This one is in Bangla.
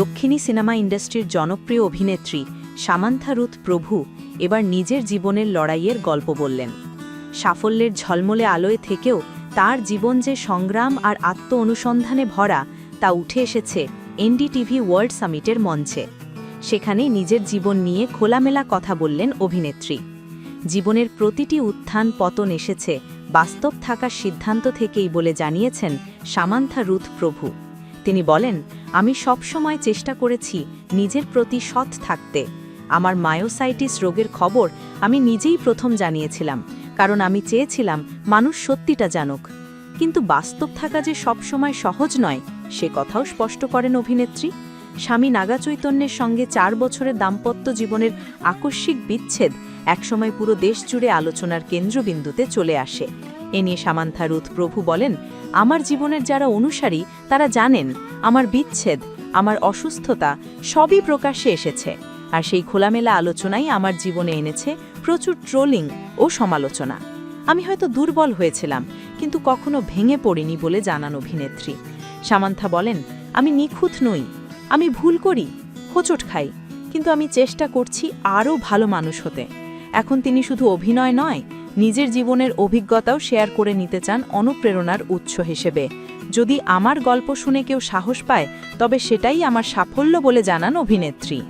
দক্ষিণী সিনেমা ইন্ডাস্ট্রির জনপ্রিয় অভিনেত্রী সামান্থা রুথ প্রভু এবার নিজের জীবনের লড়াইয়ের গল্প বললেন। সাফল্যের ঝলমলে আলোয় থেকেও তার জীবন যে সংগ্রাম আর আত্ম অনুসন্ধানে ভরা তা উঠে এসেছে এনডিটিভি ওয়ার্ল্ড সামিটের মঞ্চে। সেখানে নিজের জীবন নিয়ে খোলামেলা কথা বললেন অভিনেত্রী। জীবনের প্রতিটি উত্থান পতন এসেছে, বাস্তব থাকার সিদ্ধান্ত থেকেই বলে জানিয়েছেন সামান্থা রুথ প্রভু। তিনি বলেন, আমি সবসময় চেষ্টা করেছি নিজের প্রতি সৎ থাকতে। আমার মায়োসাইটিস রোগের খবর আমি নিজেই প্রথম জানিয়েছিলাম, কারণ আমি চেয়েছিলাম মানুষ সত্যিটা জানুক। কিন্তু বাস্তব থাকা যে সবসময় সহজ নয়, সে কথাও স্পষ্ট করেন অভিনেত্রী। স্বামী নাগা চৈতন্যের সঙ্গে চার বছরের দাম্পত্য জীবনের আকস্মিক বিচ্ছেদ একসময় পুরো দেশ জুড়ে আলোচনার কেন্দ্রবিন্দুতে চলে আসে। এ নিয়ে সামান্থা রুথ প্রভু বলেন, আমার জীবনের যারা অনুসারী, তারা জানেন, আমার বিচ্ছেদ, আমার অসুস্থতা সবই প্রকাশ্যে এসেছে। আর সেই খোলামেলা আলোচনাই আমার জীবনে এনেছে প্রচুর ট্রোলিং ও সমালোচনা। আমি হয়তো দুর্বল হয়েছিলাম, কিন্তু কখনো ভেঙে পড়িনি বলে জানান অভিনেত্রী। সামান্থা বলেন, আমি নিখুঁত নই, আমি ভুল করি, হোঁচট খাই, কিন্তু আমি চেষ্টা করছি আরও ভালো মানুষ হতে। এখন তিনি শুধু অভিনয় নয় নিজের জীবনের অভিজ্ঞতাও শেয়ার করে নিতে চান অনুপ্রেরণার উৎস হিসেবে। যদি আমার গল্প শুনে কেউ সাহস পায়, তবে সেটাই আমার সাফল্য বলে জানান অভিনেত্রী।